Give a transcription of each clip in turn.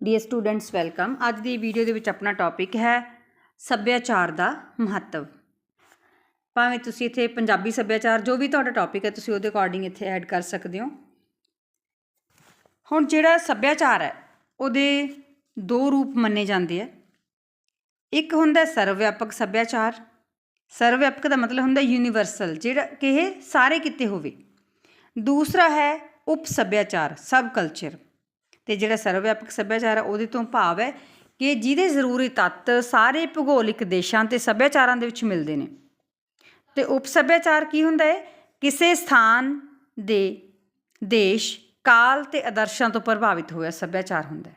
Dear students welcome ਅੱਜ ਦੀ video ਦੇ ਵਿੱਚ ਆਪਣਾ ਟੌਪਿਕ ਹੈ ਸੱਭਿਆਚਾਰ ਦਾ ਮਹੱਤਵ। ਭਾਵੇਂ ਤੁਸੀਂ ਇੱਥੇ ਪੰਜਾਬੀ ਸੱਭਿਆਚਾਰ ਜੋ ਵੀ ਤੁਹਾਡਾ ਟੌਪਿਕ ਹੈ, ਤੁਸੀਂ ਉਹਦੇ ਅਕੋਰਡਿੰਗ ਇੱਥੇ ਐਡ ਕਰ ਸਕਦੇ ਹੋ। ਹੁਣ ਜਿਹੜਾ ਸੱਭਿਆਚਾਰ ਹੈ, ਉਹਦੇ ਦੋ ਰੂਪ ਮੰਨੇ ਜਾਂਦੇ ਆ। ਇੱਕ ਹੁੰਦਾ ਸਰਵ ਵਿਆਪਕ ਸੱਭਿਆਚਾਰ ਸਰਵ ਵਿਆਪਕ ਦਾ ਮਤਲਬ ਹੁੰਦਾ ਯੂਨੀਵਰਸਲ ਜਿਹੜਾ ਕਿ ਇਹ ਸਾਰੇ ਕਿਤੇ ਹੋਵੇ। ਦੂਸਰਾ ਹੈ ਉਪ ਸੱਭਿਆਚਾਰ ਸਬ ਕਲਚਰ ਤੇ ਜਿਹੜਾ ਸਰਵ ਵਿਆਪਕ ਸੱਭਿਆਚਾਰ ਹੈ ਉਹਦੇ ਤੋਂ ਭਾਵ ਹੈ ਕਿ ਜਿਹਦੇ ਜ਼ਰੂਰੀ ਤੱਤ ਸਾਰੇ ਭੂਗੋਲਿਕ ਦੇਸ਼ਾਂ ਤੇ ਸੱਭਿਆਚਾਰਾਂ ਦੇ ਵਿੱਚ ਮਿਲਦੇ ਨੇ। ਤੇ ਉਪ ਸੱਭਿਆਚਾਰ ਕੀ ਹੁੰਦਾ ਹੈ? ਕਿਸੇ ਸਥਾਨ ਦੇ ਦੇਸ਼ ਕਾਲ ਤੇ ਆਦਰਸ਼ਾਂ ਤੋਂ ਪ੍ਰਭਾਵਿਤ ਹੋਇਆ ਸੱਭਿਆਚਾਰ ਹੁੰਦਾ ਹੈ।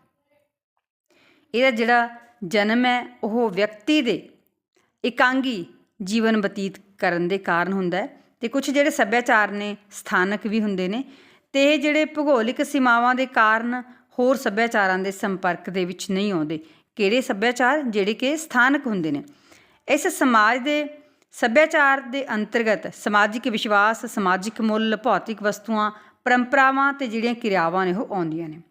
ਇਹਦਾ ਜਿਹੜਾ ਜਨਮ ਹੈ, ਉਹ ਵਿਅਕਤੀ ਦੇ ਇਕਾਂਗੀ ਜੀਵਨ ਬਤੀਤ ਕਰਨ ਦੇ ਕਾਰਨ ਹੁੰਦਾ ਹੈ ਤੇ ਕੁਝ ਜਿਹੜੇ ਸੱਭਿਆਚਾਰ ਨੇ, ਸਥਾਨਕ ਵੀ ਹੁੰਦੇ ਨੇ ਤੇ ਇਹ ਜਿਹੜੇ ਭੂਗੋਲਿਕ ਸੀਮਾਵਾਂ ਦੇ ਕਾਰਨ ਹੋਰ ਸੱਭਿਆਚਾਰਾਂ ਦੇ ਸੰਪਰਕ ਦੇ ਵਿੱਚ ਨਹੀਂ ਆਉਂਦੇ। ਕਿਹੜੇ ਸੱਭਿਆਚਾਰ? ਜਿਹੜੇ ਕਿ ਸਥਾਨਕ ਹੁੰਦੇ ਨੇ। ਇਸ ਸਮਾਜ ਦੇ, ਸੱਭਿਆਚਾਰ ਦੇ ਅੰਤਰਗਤ ਸਮਾਜਿਕ ਵਿਸ਼ਵਾਸ, ਸਮਾਜਿਕ ਮੁੱਲ, ਭੌਤਿਕ ਵਸਤੂਆਂ, ਪਰੰਪਰਾਵਾਂ ਤੇ ਜਿਹੜੀਆਂ ਕਿਰਿਆਵਾਂ ਨੇ ਉਹ ਆਉਂਦੀਆਂ ਨੇ।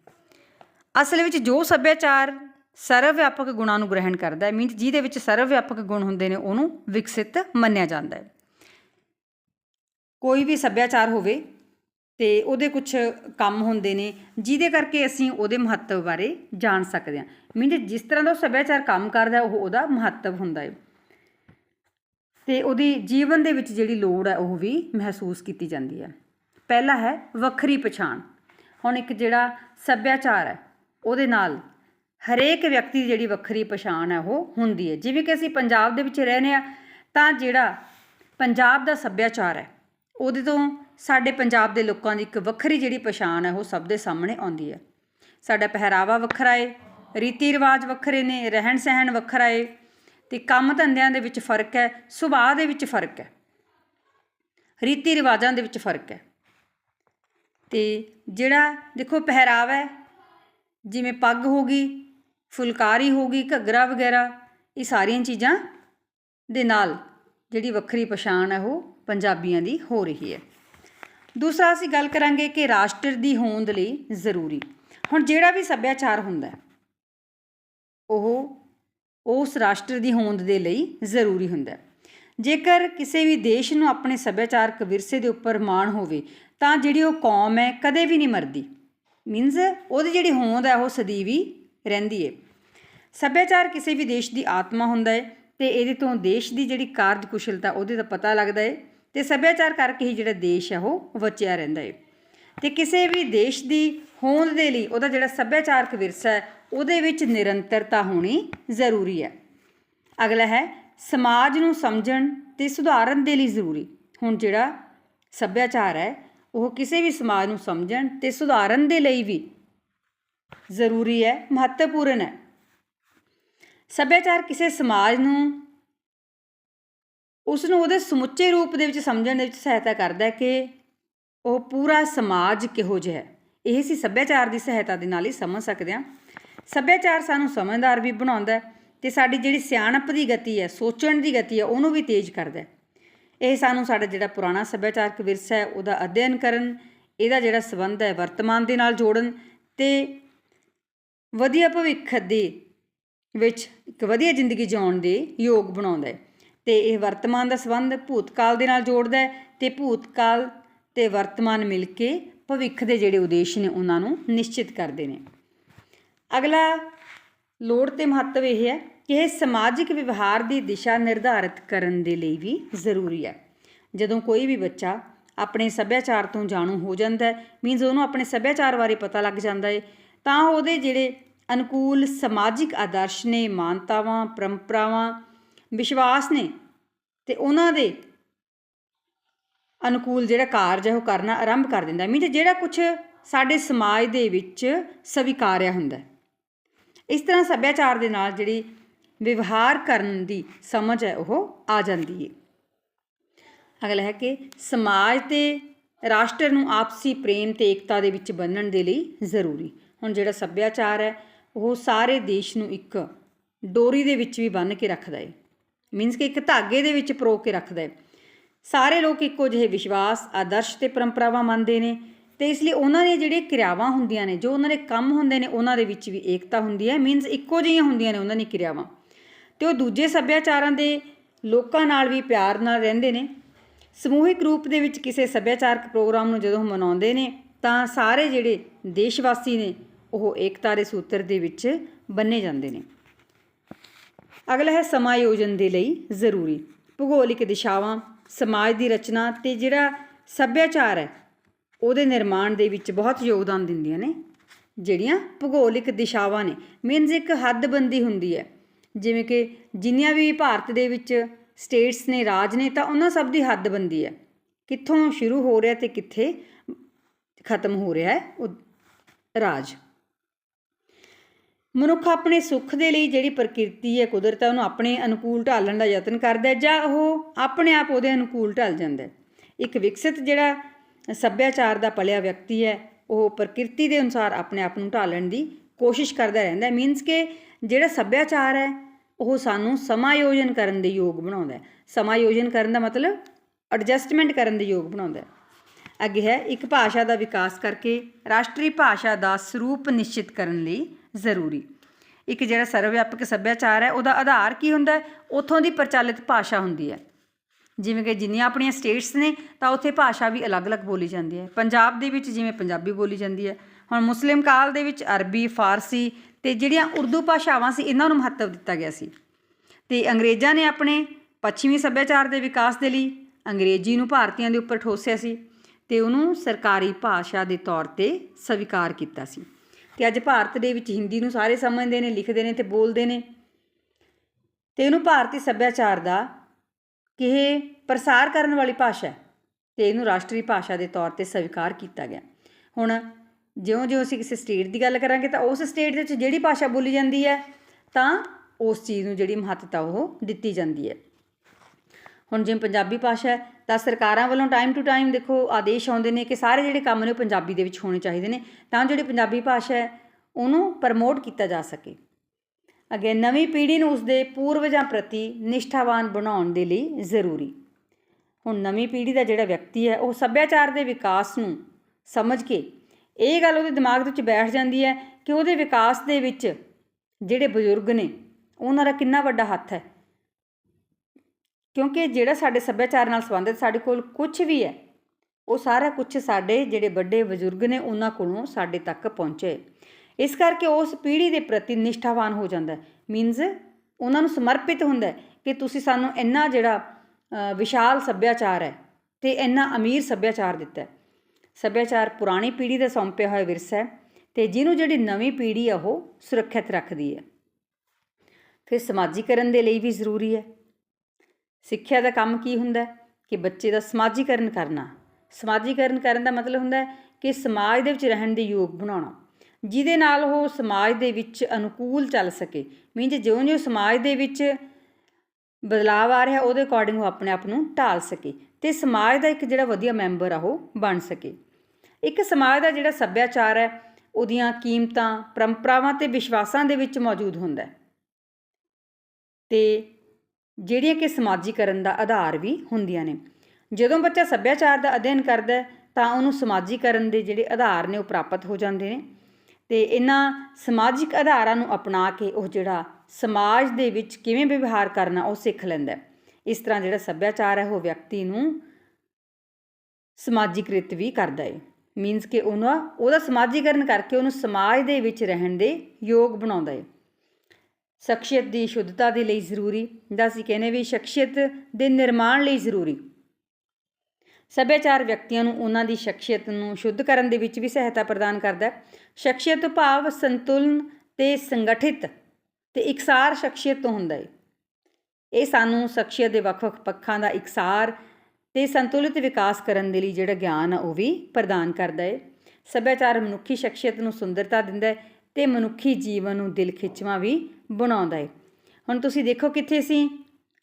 ਅਸਲ ਵਿੱਚ ਜੋ ਸੱਭਿਆਚਾਰ ਸਰਵ ਵਿਆਪਕ ਗੁਣਾਂ ਨੂੰ ਗ੍ਰਹਿਣ ਕਰਦਾ ਹੈ ਮੀਨਸ ਜਿਹਦੇ ਵਿੱਚ ਸਰਵ ਵਿਆਪਕ ਗੁਣ ਹੁੰਦੇ ਨੇ, ਉਹਨੂੰ ਵਿਕਸਿਤ ਮੰਨਿਆ ਜਾਂਦਾ ਹੈ। ਕੋਈ ਵੀ ਸੱਭਿਆਚਾਰ ਹੋਵੇ ਤੇ ਉਹਦੇ ਕੁਝ ਕੰਮ ਹੁੰਦੇ ਨੇ, ਜਿਹਦੇ ਕਰਕੇ ਅਸੀਂ ਉਹਦੇ ਮਹੱਤਵ ਬਾਰੇ ਜਾਣ ਸਕਦੇ ਹਾਂ। ਮੀਨਸ ਜਿਸ ਤਰ੍ਹਾਂ ਦਾ ਉਹ ਸੱਭਿਆਚਾਰ ਕੰਮ ਕਰਦਾ ਉਹ ਉਹਦਾ ਮਹੱਤਵ ਹੁੰਦਾ ਹੈ। ਤੇ ਉਹਦੀ ਜੀਵਨ ਦੇ ਵਿੱਚ ਜਿਹੜੀ ਲੋੜ ਹੈ, ਉਹ ਵੀ ਮਹਿਸੂਸ ਕੀਤੀ ਜਾਂਦੀ ਹੈ। ਪਹਿਲਾ ਹੈ ਵੱਖਰੀ ਪਛਾਣ। ਹੁਣ ਇੱਕ ਜਿਹੜਾ ਸੱਭਿਆਚਾਰ ਹੈ, ਉਹਦੇ ਨਾਲ ਹਰੇਕ ਵਿਅਕਤੀ ਦੀ ਜਿਹੜੀ ਵੱਖਰੀ ਪਛਾਣ ਹੈ, ਉਹ ਹੁੰਦੀ ਹੈ। ਜਿਵੇਂ ਕਿ ਅਸੀਂ ਪੰਜਾਬ ਦੇ ਵਿੱਚ ਰਹਿੰਦੇ ਆ ਤਾਂ ਜਿਹੜਾ ਪੰਜਾਬ ਦਾ ਸੱਭਿਆਚਾਰ ਹੈ ਉਹਦੇ ਤੋਂ ਸਾਡੇ ਪੰਜਾਬ ਦੇ ਲੋਕਾਂ ਦੀ ਇੱਕ ਵੱਖਰੀ ਜਿਹੜੀ ਪਛਾਣ ਹੈ, ਉਹ ਸਭ ਦੇ ਸਾਹਮਣੇ ਆਉਂਦੀ ਹੈ। ਸਾਡਾ ਪਹਿਰਾਵਾ ਵੱਖਰਾ ਏ, ਰੀਤੀ ਰਿਵਾਜ ਵੱਖਰੇ ਨੇ, ਰਹਿਣ ਸਹਿਣ ਵੱਖਰਾ ਏ, ਤੇ ਕੰਮ ਧੰਦਿਆਂ ਦੇ ਵਿੱਚ ਫ਼ਰਕ ਹੈ, ਸੁਭਾਅ ਦੇ ਵਿੱਚ ਫ਼ਰਕ ਹੈ। ਰੀਤੀ ਰਿਵਾਜਾਂ ਦੇ ਵਿੱਚ ਫ਼ਰਕ ਹੈ। ਤੇ ਜਿਹੜਾ ਦੇਖੋ ਪਹਿਰਾਵਾ ਹੈ, ਜਿਵੇਂ ਪੱਗ ਹੋ ਗਈ, ਫੁਲਕਾਰੀ ਹੋ ਗਈ, ਘੱਗਰਾ ਵਗੈਰਾ, ਇਹ ਸਾਰੀਆਂ ਚੀਜ਼ਾਂ ਦੇ ਨਾਲ ਜਿਹੜੀ ਵੱਖਰੀ ਪਛਾਣ ਹੈ, ਉਹ ਪੰਜਾਬੀਆਂ ਦੀ ਹੋ ਰਹੀ ਹੈ। ਦੂਸਰਾ, ਅਸੀਂ ਗੱਲ ਕਰਾਂਗੇ ਕਿ ਰਾਸ਼ਟਰ ਦੀ ਹੋਂਦ ਲਈ ਜ਼ਰੂਰੀ। ਹੁਣ ਜਿਹੜਾ ਵੀ ਸੱਭਿਆਚਾਰ ਹੁੰਦਾ ਉਹ ਉਸ ਰਾਸ਼ਟਰ ਦੀ ਹੋਂਦ ਦੇ ਲਈ ਜ਼ਰੂਰੀ ਹੁੰਦਾ ਜੇਕਰ ਕਿਸੇ ਵੀ ਦੇਸ਼ ਨੂੰ ਆਪਣੇ ਸੱਭਿਆਚਾਰਕ ਵਿਰਸੇ ਦੇ ਉੱਪਰ ਮਾਣ ਹੋਵੇ, ਤਾਂ ਜਿਹੜੀ ਉਹ ਕੌਮ ਹੈ, ਕਦੇ ਵੀ ਨਹੀਂ ਮਰਦੀ। ਮੀਨਸ ਉਹਦੀ ਜਿਹੜੀ ਹੋਂਦ ਹੈ, ਉਹ ਸਦੀਵੀ ਰਹਿੰਦੀ ਹੈ। ਸੱਭਿਆਚਾਰ ਕਿਸੇ ਵੀ ਦੇਸ਼ ਦੀ ਆਤਮਾ ਹੁੰਦਾ ਹੈ ਤੇ ਇਹਦੇ ਤੋਂ ਦੇਸ਼ ਦੀ ਜਿਹੜੀ ਕਾਰਜਕੁਸ਼ਲਤਾ, ਉਹਦੇ ਦਾ ਪਤਾ ਲੱਗਦਾ ਹੈ। ਤੇ ਸੱਭਿਆਚਾਰ ਕਰਕੇ ਹੀ ਜਿਹੜਾ ਦੇਸ਼ ਹੈ ਉਹ ਬਚਿਆ ਰਹਿੰਦਾ ਹੈ ਤੇ ਕਿਸੇ ਵੀ ਦੇਸ਼ ਦੀ ਹੋਂਦ ਦੇ ਲਈ ਉਹਦਾ ਜਿਹੜਾ ਸੱਭਿਆਚਾਰਕ ਵਿਰਸਾ ਹੈ, ਉਹਦੇ ਵਿੱਚ ਨਿਰੰਤਰਤਾ ਹੋਣੀ ਜ਼ਰੂਰੀ ਹੈ। ਅਗਲਾ ਹੈ, ਸਮਾਜ ਨੂੰ ਸਮਝਣ ਤੇ ਸੁਧਾਰਨ ਦੇ ਲਈ ਜ਼ਰੂਰੀ। ਹੁਣ ਜਿਹੜਾ ਸੱਭਿਆਚਾਰ ਹੈ, ਉਹ ਕਿਸੇ ਵੀ ਸਮਾਜ ਨੂੰ ਸਮਝਣ ਤੇ ਸੁਧਾਰਨ ਦੇ ਲਈ ਵੀ ਜ਼ਰੂਰੀ ਹੈ, ਮਹੱਤਵਪੂਰਨ ਹੈ। ਸੱਭਿਆਚਾਰ ਕਿਸੇ ਸਮਾਜ ਨੂੰ ਉਸ ਨੂੰ ਉਹਦੇ ਸਮੁੱਚੇ ਰੂਪ ਦੇ ਵਿੱਚ ਸਮਝਣ ਦੇ ਵਿੱਚ ਸਹਾਇਤਾ ਕਰਦਾ ਹੈ ਕਿ ਉਹ ਪੂਰਾ ਸਮਾਜ ਕਿਹੋ ਜਿਹਾ ਹੈ। ਇਹ ਸੀ ਸੱਭਿਆਚਾਰ ਦੀ ਸਹਾਇਤਾ ਦੇ ਨਾਲ ਹੀ ਸਮਝ ਸਕਦੇ ਹਾਂ। ਸੱਭਿਆਚਾਰ ਸਾਨੂੰ ਸਮਝਦਾਰ ਵੀ ਬਣਾਉਂਦਾ ਹੈ ਤੇ ਸਾਡੀ ਜਿਹੜੀ ਸਿਆਣਪ ਦੀ ਗਤੀ ਹੈ, ਸੋਚਣ ਦੀ ਗਤੀ ਹੈ, ਉਹਨੂੰ ਵੀ ਤੇਜ਼ ਕਰਦਾ ਹੈ। ਇਹ ਸਾਨੂੰ ਸਾਡਾ ਜਿਹੜਾ ਪੁਰਾਣਾ ਸੱਭਿਆਚਾਰਕ ਵਿਰਸਾ ਹੈ, ਉਹਦਾ ਅਧਿਐਨ ਕਰਨ, ਇਹਦਾ ਜਿਹੜਾ ਸਬੰਧ ਹੈ, ਵਰਤਮਾਨ ਦੇ ਨਾਲ ਜੋੜਨ ਤੇ ਵਧੀਆ ਭਵਿੱਖ ਦੇ ਵਿੱਚ ਇੱਕ ਵਧੀਆ ਜ਼ਿੰਦਗੀ ਜਿਉਣ ਦੇ ਯੋਗ ਬਣਾਉਂਦਾ ਹੈ। ਤੇ ਇਹ ਵਰਤਮਾਨ ਦਾ ਸਬੰਧ ਭੂਤਕਾਲ ਦੇ ਨਾਲ ਜੋੜਦਾ ਹੈ ਤੇ ਭੂਤਕਾਲ ਤੇ ਵਰਤਮਾਨ ਮਿਲ ਕੇ ਭਵਿੱਖ ਦੇ ਜਿਹੜੇ ਉਦੇਸ਼ ਨੇ ਉਹਨਾਂ ਨੂੰ ਨਿਸ਼ਚਿਤ ਕਰਦੇ ਨੇ। ਅਗਲਾ ਲੋੜ ਤੇ ਮਹੱਤਵ ਇਹ ਹੈ ਕਿ ਇਹ ਸਮਾਜਿਕ ਵਿਵਹਾਰ ਦੀ ਦਿਸ਼ਾ ਨਿਰਧਾਰਤ ਕਰਨ ਦੇ ਲਈ ਵੀ ਜ਼ਰੂਰੀ ਹੈ। ਜਦੋਂ ਕੋਈ ਵੀ ਬੱਚਾ ਆਪਣੇ ਸੱਭਿਆਚਾਰ ਤੋਂ ਜਾਣੂ ਹੋ ਜਾਂਦਾ ਹੈ ਮੀਨਸ ਉਹਨੂੰ ਆਪਣੇ ਸੱਭਿਆਚਾਰ ਬਾਰੇ ਪਤਾ ਲੱਗ ਜਾਂਦਾ ਹੈ, ਤਾਂ ਉਹਦੇ ਜਿਹੜੇ ਅਨੁਕੂਲ ਸਮਾਜਿਕ ਆਦਰਸ਼ ਨੇ, ਮਾਨਤਾਵਾਂ, ਪਰੰਪਰਾਵਾਂ ਵਿਸ਼ਵਾਸ ਨੇ ਤੇ ਉਹਨਾਂ ਦੇ ਅਨੁਕੂਲ ਜਿਹੜਾ ਕਾਰਜ ਹੈ ਉਹ ਕਰਨਾ ਆਰੰਭ ਕਰ ਦਿੰਦਾ ਮੀਨਸ ਜਿਹੜਾ ਕੁਝ ਸਾਡੇ ਸਮਾਜ ਦੇ ਵਿੱਚ ਸਵੀਕਾਰਿਆ ਹੁੰਦਾ ਇਸ ਤਰ੍ਹਾਂ ਸੱਭਿਆਚਾਰ ਦੇ ਨਾਲ ਜਿਹੜੀ ਵਿਵਹਾਰ ਕਰਨ ਦੀ ਸਮਝ ਹੈ, ਉਹ ਆ ਜਾਂਦੀ ਹੈ। ਅਗਲਾ ਹੈ ਕਿ ਸਮਾਜ ਤੇ ਰਾਸ਼ਟਰ ਨੂੰ ਆਪਸੀ ਪ੍ਰੇਮ ਤੇ ਏਕਤਾ ਦੇ ਵਿੱਚ ਬੰਨਣ ਦੇ ਲਈ ਜ਼ਰੂਰੀ। ਹੁਣ ਜਿਹੜਾ ਸੱਭਿਆਚਾਰ ਹੈ, ਉਹ ਸਾਰੇ ਦੇਸ਼ ਨੂੰ ਇੱਕ ਡੋਰੀ ਦੇ ਵਿੱਚ ਵੀ ਬੰਨ੍ਹ ਕੇ ਰੱਖਦਾ ਹੈ। ਮੀਨਸ ਕਿ ਇੱਕ ਧਾਗੇ ਦੇ ਵਿੱਚ ਪਰੋ ਕੇ ਰੱਖਦਾ ਹੈ। ਸਾਰੇ ਲੋਕ ਇੱਕੋ ਜਿਹੇ ਵਿਸ਼ਵਾਸ, ਆਦਰਸ਼ ਤੇ ਪਰੰਪਰਾਵਾਂ ਮੰਨਦੇ ਨੇ ਤੇ ਇਸ ਲਈ ਉਹਨਾਂ ਦੀਆਂ ਜਿਹੜੀਆਂ ਕਿਰਿਆਵਾਂ ਹੁੰਦੀਆਂ ਨੇ, ਜੋ ਉਹਨਾਂ ਦੇ ਕੰਮ ਹੁੰਦੇ ਨੇ, ਉਹਨਾਂ ਦੇ ਵਿੱਚ ਵੀ ਏਕਤਾ ਹੁੰਦੀ ਹੈ। ਮੀਨਸ ਇੱਕੋ ਜਿਹੀਆਂ ਹੁੰਦੀਆਂ ਨੇ ਉਹਨਾਂ ਦੀ ਕਿਰਿਆਵਾਂ। ਤੇ ਉਹ ਦੂਜੇ ਸੱਭਿਆਚਾਰਾਂ ਦੇ ਲੋਕਾਂ ਨਾਲ ਵੀ ਪਿਆਰ ਨਾਲ ਰਹਿੰਦੇ ਨੇ। ਸਮੂਹਿਕ ਰੂਪ ਦੇ ਵਿੱਚ ਕਿਸੇ ਸੱਭਿਆਚਾਰਕ ਪ੍ਰੋਗਰਾਮ ਨੂੰ ਜਦੋਂ ਮਨਾਉਂਦੇ ਨੇ, ਤਾਂ ਸਾਰੇ ਜਿਹੜੇ ਦੇਸ਼-ਵਾਸੀ ਨੇ, ਉਹ ਏਕਤਾ ਦੇ ਸੂਤਰ ਦੇ ਵਿੱਚ ਬੰਨੇ ਜਾਂਦੇ ਨੇ। ਅਗਲਾ ਹੈ ਸਮਾਯੋਜਨ ਦੇ ਲਈ ਜ਼ਰੂਰੀ। ਭੂਗੋਲਿਕ ਦਿਸ਼ਾਵਾਂ, ਸਮਾਜ ਦੀ ਰਚਨਾ ਤੇ ਜਿਹੜਾ ਸੱਭਿਆਚਾਰ ਹੈ, ਉਹਦੇ ਨਿਰਮਾਣ ਦੇ ਵਿੱਚ ਬਹੁਤ ਯੋਗਦਾਨ ਦਿੰਦੀਆਂ ਨੇ, ਜਿਹੜੀਆਂ ਭੂਗੋਲਿਕ ਦਿਸ਼ਾਵਾਂ ਨੇ। ਮੀਨਸ ਇੱਕ ਹੱਦਬੰਦੀ ਹੁੰਦੀ ਹੈ। ਜਿਵੇਂ ਕਿ ਜਿੰਨੀਆਂ ਵੀ ਭਾਰਤ ਦੇ ਵਿੱਚ ਸਟੇਟਸ ਨੇ, ਰਾਜ ਨੇ, ਤਾਂ ਉਹਨਾਂ ਸਭ ਦੀ ਹੱਦਬੰਦੀ ਹੈ। ਕਿੱਥੋਂ ਸ਼ੁਰੂ ਹੋ ਰਿਹਾ ਤੇ ਕਿੱਥੇ ਖਤਮ ਹੋ ਰਿਹਾ ਹੈ, ਉਹ ਰਾਜ। ਮਨੁੱਖ ਆਪਣੇ ਸੁੱਖ ਦੇ ਲਈ ਜਿਹੜੀ ਪ੍ਰਕਿਰਤੀ ਹੈ, ਕੁਦਰਤ ਹੈ ਉਹਨੂੰ ਆਪਣੇ ਅਨੁਕੂਲ ਢਾਲਣ ਦਾ ਯਤਨ ਕਰਦਾ ਜਾਂ ਉਹ ਆਪਣੇ ਆਪ ਉਹਦੇ ਅਨੁਕੂਲ ਢਲ ਜਾਂਦਾ ਇੱਕ ਵਿਕਸਿਤ ਜਿਹੜਾ ਸੱਭਿਆਚਾਰ ਦਾ ਪਲਿਆ ਵਿਅਕਤੀ ਹੈ, ਉਹ ਪ੍ਰਕਿਰਤੀ ਦੇ ਅਨੁਸਾਰ ਆਪਣੇ ਆਪ ਨੂੰ ਢਾਲਣ ਦੀ ਕੋਸ਼ਿਸ਼ ਕਰਦਾ ਰਹਿੰਦਾ ਹੈ। ਮੀਨਸ ਕਿ ਜਿਹੜਾ ਸੱਭਿਆਚਾਰ ਹੈ, ਉਹ ਸਾਨੂੰ ਸਮਾਯੋਜਨ ਕਰਨ ਦੇ ਯੋਗ ਬਣਾਉਂਦਾ ਹੈ। ਸਮਾਯੋਜਨ ਕਰਨ ਦਾ ਮਤਲਬ ਐਡਜਸਟਮੈਂਟ ਕਰਨ ਦੇ ਯੋਗ ਬਣਾਉਂਦਾ ਹੈ। ਅੱਗੇ ਹੈ, ਇੱਕ ਭਾਸ਼ਾ ਦਾ ਵਿਕਾਸ ਕਰਕੇ ਰਾਸ਼ਟਰੀ ਭਾਸ਼ਾ ਦਾ ਸਰੂਪ ਨਿਸ਼ਚਿਤ ਕਰਨ ਲਈ ਜ਼ਰੂਰੀ। ਇੱਕ ਜਿਹੜਾ ਸਰਵਵਿਆਪਕ ਸੱਭਿਆਚਾਰ ਹੈ, ਉਹਦਾ ਆਧਾਰ ਕੀ ਹੁੰਦਾ ਹੈ? ਉੱਥੋਂ ਦੀ ਪ੍ਰਚਲਿਤ ਭਾਸ਼ਾ ਹੁੰਦੀ ਹੈ। ਜਿਵੇਂ ਕਿ ਜਿੰਨੀਆਂ ਆਪਣੀਆਂ ਸਟੇਟਸ ਨੇ, ਤਾਂ ਉੱਥੇ ਭਾਸ਼ਾ ਵੀ ਅਲੱਗ-ਅਲੱਗ ਬੋਲੀ ਜਾਂਦੀ ਹੈ। ਪੰਜਾਬ ਦੇ ਵਿੱਚ ਜਿਵੇਂ ਪੰਜਾਬੀ ਬੋਲੀ ਜਾਂਦੀ ਹੈ। ਹੁਣ ਮੁਸਲਿਮ ਕਾਲ ਦੇ ਵਿੱਚ ਅਰਬੀ, ਫਾਰਸੀ ਤੇ ਜਿਹੜੀਆਂ ਉਰਦੂ ਭਾਸ਼ਾਵਾਂ ਸੀ, ਇਹਨਾਂ ਨੂੰ ਮਹੱਤਵ ਦਿੱਤਾ ਗਿਆ ਸੀ। ਤੇ ਅੰਗਰੇਜ਼ਾਂ ਨੇ ਆਪਣੇ ਪੱਛਮੀ ਸੱਭਿਆਚਾਰ ਦੇ ਵਿਕਾਸ ਦੇ ਲਈ ਅੰਗਰੇਜ਼ੀ ਨੂੰ ਭਾਰਤੀਆਂ ਦੇ ਉੱਪਰ ਠੋਸਿਆ ਸੀ ਤੇ ਉਹਨੂੰ ਸਰਕਾਰੀ ਭਾਸ਼ਾ ਦੇ ਤੌਰ ਤੇ ਸਵੀਕਾਰ ਕੀਤਾ ਸੀ। ਤੇ ਅੱਜ ਭਾਰਤ ਦੇ ਵਿੱਚ ਹਿੰਦੀ ਨੂੰ ਸਾਰੇ ਸਮਝਦੇ ਨੇ, ਲਿਖਦੇ ਨੇ ਤੇ ਬੋਲਦੇ ਨੇ। ਤੇ ਇਹਨੂੰ ਭਾਰਤੀ ਸੱਭਿਆਚਾਰ ਦਾ ਕਿ ਇਹ ਪ੍ਰਸਾਰ ਕਰਨ ਵਾਲੀ ਭਾਸ਼ਾ ਹੈ ਤੇ ਇਹਨੂੰ ਰਾਸ਼ਟਰੀ ਭਾਸ਼ਾ ਦੇ ਤੌਰ ਤੇ ਸਵੀਕਾਰ ਕੀਤਾ ਗਿਆ। ਹੁਣ ਜਿਉਂ-ਜਿਉਂ ਅਸੀਂ ਕਿਸੇ ਸਟੇਟ ਦੀ ਗੱਲ ਕਰਾਂਗੇ ਤਾਂ ਉਸ ਸਟੇਟ ਦੇ ਵਿੱਚ ਜਿਹੜੀ ਭਾਸ਼ਾ ਬੋਲੀ ਜਾਂਦੀ ਹੈ ਤਾਂ ਉਸ ਚੀਜ਼ ਨੂੰ ਜਿਹੜੀ ਮਹੱਤਤਾ ਉਹ ਦਿੱਤੀ ਜਾਂਦੀ ਹੈ। ਹੁਣ ਜਿਵੇਂ ਪੰਜਾਬੀ ਭਾਸ਼ਾ ਹੈ, ਤਾਂ ਸਰਕਾਰਾਂ ਵੱਲੋਂ ਟਾਈਮ ਟੂ ਟਾਈਮ ਦੇਖੋ ਆਦੇਸ਼ ਆਉਂਦੇ ਨੇ ਕਿ ਸਾਰੇ ਜਿਹੜੇ ਕੰਮ ਨੇ ਉਹ ਪੰਜਾਬੀ ਦੇ ਵਿੱਚ ਹੋਣੇ ਚਾਹੀਦੇ ਨੇ, ਤਾਂ ਜਿਹੜੀ ਪੰਜਾਬੀ ਭਾਸ਼ਾ ਹੈ, ਉਹਨੂੰ ਪ੍ਰਮੋਟ ਕੀਤਾ ਜਾ ਸਕੇ। ਅੱਗੇ ਨਵੀਂ ਪੀੜ੍ਹੀ ਨੂੰ ਉਸਦੇ ਪੂਰਵਜਾਂ ਪ੍ਰਤੀ ਨਿਸ਼ਠਾਵਾਨ ਬਣਾਉਣ ਦੇ ਲਈ ਜ਼ਰੂਰੀ। ਹੁਣ ਨਵੀਂ ਪੀੜ੍ਹੀ ਦਾ ਜਿਹੜਾ ਵਿਅਕਤੀ ਹੈ, ਉਹ ਸੱਭਿਆਚਾਰ ਦੇ ਵਿਕਾਸ ਨੂੰ ਸਮਝ ਕੇ ਇਹ ਗੱਲ ਉਹਦੇ ਦਿਮਾਗ ਦੇ ਵਿੱਚ ਬੈਠ ਜਾਂਦੀ ਹੈ ਕਿ ਉਹਦੇ ਵਿਕਾਸ ਦੇ ਵਿੱਚ ਜਿਹੜੇ ਬਜ਼ੁਰਗ ਨੇ, ਉਹਨਾਂ ਦਾ ਕਿੰਨਾ ਵੱਡਾ ਹੱਥ ਹੈ। ਕਿਉਂਕਿ ਜਿਹੜਾ ਸਾਡੇ ਸੱਭਿਆਚਾਰ ਨਾਲ ਸੰਬੰਧਿਤ ਸਾਡੇ ਕੋਲ ਕੁਝ ਵੀ ਹੈ, ਉਹ ਸਾਰਾ ਕੁਝ ਸਾਡੇ ਜਿਹੜੇ ਵੱਡੇ ਬਜ਼ੁਰਗ ਨੇ, ਉਹਨਾਂ ਕੋਲੋਂ ਸਾਡੇ ਤੱਕ ਪਹੁੰਚੇ। ਇਸ ਕਰਕੇ ਉਸ ਪੀੜ੍ਹੀ ਦੇ ਪ੍ਰਤੀ ਨਿਸ਼ਠਾਵਾਨ ਹੋ ਜਾਂਦਾ ਹੈ। ਮੀਨਸ ਉਹਨਾਂ ਨੂੰ ਸਮਰਪਿਤ ਹੁੰਦਾ ਕਿ ਤੁਸੀਂ ਸਾਨੂੰ ਇੰਨਾ ਜਿਹੜਾ ਵਿਸ਼ਾਲ ਸੱਭਿਆਚਾਰ ਹੈ ਤੇ ਇੰਨਾ ਅਮੀਰ ਸੱਭਿਆਚਾਰ ਦਿੱਤਾ ਸੱਭਿਆਚਾਰ ਪੁਰਾਣੀ ਪੀੜ੍ਹੀ ਦਾ ਸੌਂਪਿਆ ਹੋਇਆ ਵਿਰਸਾ ਹੈ ਤੇ ਜਿਹਨੂੰ ਜਿਹੜੀ ਨਵੀਂ ਪੀੜ੍ਹੀ ਆ ਉਹ ਸੁਰੱਖਿਅਤ ਰੱਖਦੀ ਹੈ। ਫਿਰ ਸਮਾਜੀਕਰਨ ਦੇ ਲਈ ਵੀ ਜ਼ਰੂਰੀ ਹੈ। ਸਿੱਖਿਆ ਦਾ ਕੰਮ ਕੀ ਹੁੰਦਾ? ਕਿ ਬੱਚੇ ਦਾ ਸਮਾਜੀਕਰਨ ਕਰਨਾ। ਸਮਾਜੀਕਰਨ ਕਰਨ ਦਾ ਮਤਲਬ ਹੁੰਦਾ ਕਿ ਸਮਾਜ ਦੇ ਵਿੱਚ ਰਹਿਣ ਦੇ ਯੋਗ ਬਣਾਉਣਾ। ਜਿਹਦੇ ਨਾਲ ਉਹ ਸਮਾਜ ਦੇ ਵਿੱਚ ਅਨੁਕੂਲ ਚੱਲ ਸਕੇ। ਮੀਨਸ ਜਿਉਂ-ਜਿਉਂ ਸਮਾਜ ਦੇ ਵਿੱਚ ਬਦਲਾਅ ਆ ਰਿਹਾ, ਉਹਦੇ ਅਕੋਰਡਿੰਗ ਉਹ ਆਪਣੇ ਆਪ ਨੂੰ ਢਾਲ ਸਕੇ ਤੇ ਸਮਾਜ ਦਾ ਇੱਕ ਜਿਹੜਾ ਵਧੀਆ ਮੈਂਬਰ ਆ, ਉਹ ਬਣ ਸਕੇ। ਇੱਕ ਸਮਾਜ ਦਾ ਜਿਹੜਾ ਸੱਭਿਆਚਾਰ ਹੈ, ਉਹਦੀਆਂ ਕੀਮਤਾਂ, ਪਰੰਪਰਾਵਾਂ ਤੇ ਵਿਸ਼ਵਾਸਾਂ ਦੇ ਵਿੱਚ ਮੌਜੂਦ ਹੁੰਦਾ ਹੈ। ਤੇ ਜਿਹੜੀਆਂ ਕਿ ਸਮਾਜੀਕਰਨ ਦਾ ਆਧਾਰ ਵੀ ਹੁੰਦੀਆਂ ਨੇ। ਜਦੋਂ ਬੱਚਾ ਸੱਭਿਆਚਾਰ ਦਾ ਅਧਿਐਨ ਕਰਦਾ ਹੈ, ਤਾਂ ਉਹਨੂੰ ਸਮਾਜੀਕਰਨ ਦੇ ਜਿਹੜੇ ਆਧਾਰ ਨੇ ਉਹ ਪ੍ਰਾਪਤ ਹੋ ਜਾਂਦੇ ਨੇ। ਤੇ ਇਹਨਾਂ ਸਮਾਜਿਕ ਆਧਾਰਾਂ ਨੂੰ ਅਪਣਾ ਕੇ ਉਹ ਜਿਹੜਾ ਸਮਾਜ ਦੇ ਵਿੱਚ ਕਿਵੇਂ ਵਿਵਹਾਰ ਕਰਨਾ, ਉਹ ਸਿੱਖ ਲੈਂਦਾ ਹੈ। ਇਸ ਤਰ੍ਹਾਂ ਜਿਹੜਾ ਸੱਭਿਆਚਾਰ ਹੈ, ਉਹ ਵਿਅਕਤੀ ਨੂੰ ਸਮਾਜੀਕ੍ਰਿਤ ਵੀ ਕਰਦਾ ਹੈ। ਮੀਨਸ ਕਿ ਉਹਨਾਂ ਉਹਦਾ ਸਮਾਜੀਕਰਨ ਕਰਕੇ ਉਹਨੂੰ ਸਮਾਜ ਦੇ ਵਿੱਚ ਰਹਿਣ ਦੇ ਯੋਗ ਬਣਾਉਂਦਾ ਹੈ। ਸ਼ਖਸੀਅਤ ਦੀ ਸ਼ੁੱਧਤਾ ਦੇ ਲਈ ਜ਼ਰੂਰੀ ਦਾ ਅਸੀਂ ਕਹਿੰਦੇ ਵੀ ਸ਼ਖਸੀਅਤ ਦੇ ਨਿਰਮਾਣ ਲਈ ਜ਼ਰੂਰੀ। ਸੱਭਿਆਚਾਰ ਵਿਅਕਤੀਆਂ ਨੂੰ ਉਹਨਾਂ ਦੀ ਸ਼ਖਸੀਅਤ ਨੂੰ ਸ਼ੁੱਧ ਕਰਨ ਦੇ ਵਿੱਚ ਵੀ ਸਹਾਇਤਾ ਪ੍ਰਦਾਨ ਕਰਦਾ ਹੈ। ਸ਼ਖਸੀਅਤ ਭਾਵ ਸੰਤੁਲਨ ਤੇ ਸੰਗਠਿਤ ਤੇ ਇਕਸਾਰ ਸ਼ਖਸੀਅਤ ਤੋਂ ਹੁੰਦਾ ਹੈ। ਇਹ ਸਾਨੂੰ ਸ਼ਖਸੀਅਤ ਦੇ ਵੱਖ-ਵੱਖ ਪੱਖਾਂ ਦਾ ਇਕਸਾਰ ਤੇ ਸੰਤੁਲਿਤ ਵਿਕਾਸ ਕਰਨ ਦੇ ਲਈ ਜਿਹੜਾ ਗਿਆਨ ਆ ਉਹ ਵੀ ਪ੍ਰਦਾਨ ਕਰਦਾ ਹੈ। ਸੱਭਿਆਚਾਰ ਮਨੁੱਖੀ ਸ਼ਖਸੀਅਤ ਨੂੰ ਸੁੰਦਰਤਾ ਦਿੰਦਾ ਹੈ ਤੇ ਮਨੁੱਖੀ ਜੀਵਨ ਨੂੰ ਦਿਲ ਖਿੱਚਵਾਂ ਵੀ ਬਣਾਉਂਦਾ ਹੈ ਹੁਣ ਤੁਸੀਂ ਦੇਖੋ ਕਿੱਥੇ ਅਸੀਂ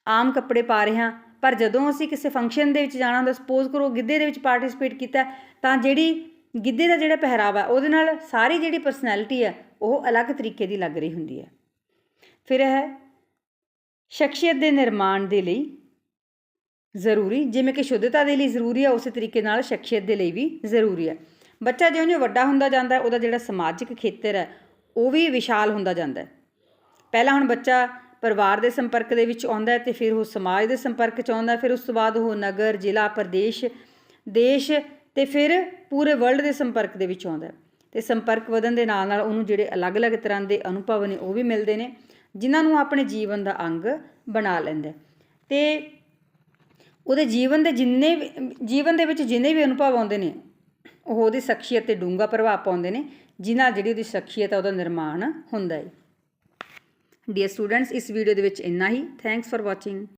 ਆਮ ਕੱਪੜੇ ਪਾ ਰਹੇ ਹਾਂ, ਪਰ ਜਦੋਂ ਅਸੀਂ ਕਿਸੇ ਫੰਕਸ਼ਨ ਦੇ ਵਿੱਚ ਜਾਣਾ ਹੁੰਦਾ ਸਪੋਜ਼ ਕਰੋ ਗਿੱਧੇ ਦੇ ਵਿੱਚ ਪਾਰਟਿਸਿਪੇਟ ਕੀਤਾ, ਤਾਂ ਜਿਹੜੀ ਗਿੱਧੇ ਦਾ ਜਿਹੜਾ ਪਹਿਰਾਵਾ ਉਹਦੇ ਨਾਲ ਸਾਰੀ ਜਿਹੜੀ ਪਰਸਨੈਲਿਟੀ ਹੈ, ਉਹ ਅਲੱਗ ਤਰੀਕੇ ਦੀ ਲੱਗ ਰਹੀ ਹੁੰਦੀ ਹੈ। ਫਿਰ ਹੈ ਸ਼ਖਸੀਅਤ ਦੇ ਨਿਰਮਾਣ ਦੇ ਲਈ ਜ਼ਰੂਰੀ, ਜਿਵੇਂ ਕਿ ਸ਼ੁੱਧਤਾ ਦੇ ਲਈ ਜ਼ਰੂਰੀ ਹੈ, ਉਸੇ ਤਰੀਕੇ ਨਾਲ ਸ਼ਖਸੀਅਤ ਦੇ ਲਈ ਵੀ ਜ਼ਰੂਰੀ ਹੈ। ਬੱਚਾ ਜਿਉਂ-ਜਿਉਂ ਵੱਡਾ ਹੁੰਦਾ ਜਾਂਦਾ ਉਹਦਾ ਜਿਹੜਾ ਸਮਾਜਿਕ ਖੇਤਰ ਹੈ, ਉਹ ਵੀ ਵਿਸ਼ਾਲ ਹੁੰਦਾ ਜਾਂਦਾ ਹੈ ਪਹਿਲਾਂ ਹੁਣ ਬੱਚਾ ਪਰਿਵਾਰ ਦੇ ਸੰਪਰਕ ਦੇ ਵਿੱਚ ਆਉਂਦਾ ਹੈ ਤੇ ਫਿਰ ਉਹ ਸਮਾਜ ਦੇ ਸੰਪਰਕ 'ਚ ਆਉਂਦਾ ਫਿਰ ਉਸ ਤੋਂ ਬਾਅਦ ਉਹ ਨਗਰ, ਜ਼ਿਲ੍ਹਾ, ਪ੍ਰਦੇਸ਼, ਦੇਸ਼ ਤੇ ਫਿਰ ਪੂਰੇ ਵਰਲਡ ਦੇ ਸੰਪਰਕ ਦੇ ਵਿੱਚ ਆਉਂਦਾ ਹੈ ਤੇ ਸੰਪਰਕ ਵਧਣ ਦੇ ਨਾਲ ਨਾਲ ਉਹਨੂੰ ਜਿਹੜੇ ਅਲੱਗ-ਅਲੱਗ ਤਰ੍ਹਾਂ ਦੇ ਅਨੁਭਵ ਨੇ, ਉਹ ਵੀ ਮਿਲਦੇ ਨੇ, ਜਿਨ੍ਹਾਂ ਨੂੰ ਆਪਣੇ ਜੀਵਨ ਦਾ ਅੰਗ ਬਣਾ ਲੈਂਦਾ ਹੈ। ਤੇ ਉਹਦੇ ਜੀਵਨ ਦੇ ਜਿੰਨੇ ਵੀ, ਜੀਵਨ ਦੇ ਵਿੱਚ ਜਿੰਨੇ ਵੀ ਅਨੁਭਵ ਆਉਂਦੇ ਨੇ ਉਹ ਉਹਦੀ ਸ਼ਖਸੀਅਤ ਤੇ ਡੂੰਘਾ ਪ੍ਰਭਾਵ ਪਾਉਂਦੇ ਨੇ, ਜਿਨ੍ਹਾਂ ਜਿਹੜੀ ਉਹਦੀ ਸ਼ਖਸੀਅਤ ਹੈ ਉਹਦਾ ਨਿਰਮਾਣ ਹੁੰਦਾ ਹੈ। ਡੀਅਰ ਸਟੂਡੈਂਟਸ ਇਸ ਵੀਡੀਓ ਦੇ ਵਿੱਚ ਇੰਨਾ ਹੀ। Thanks for watching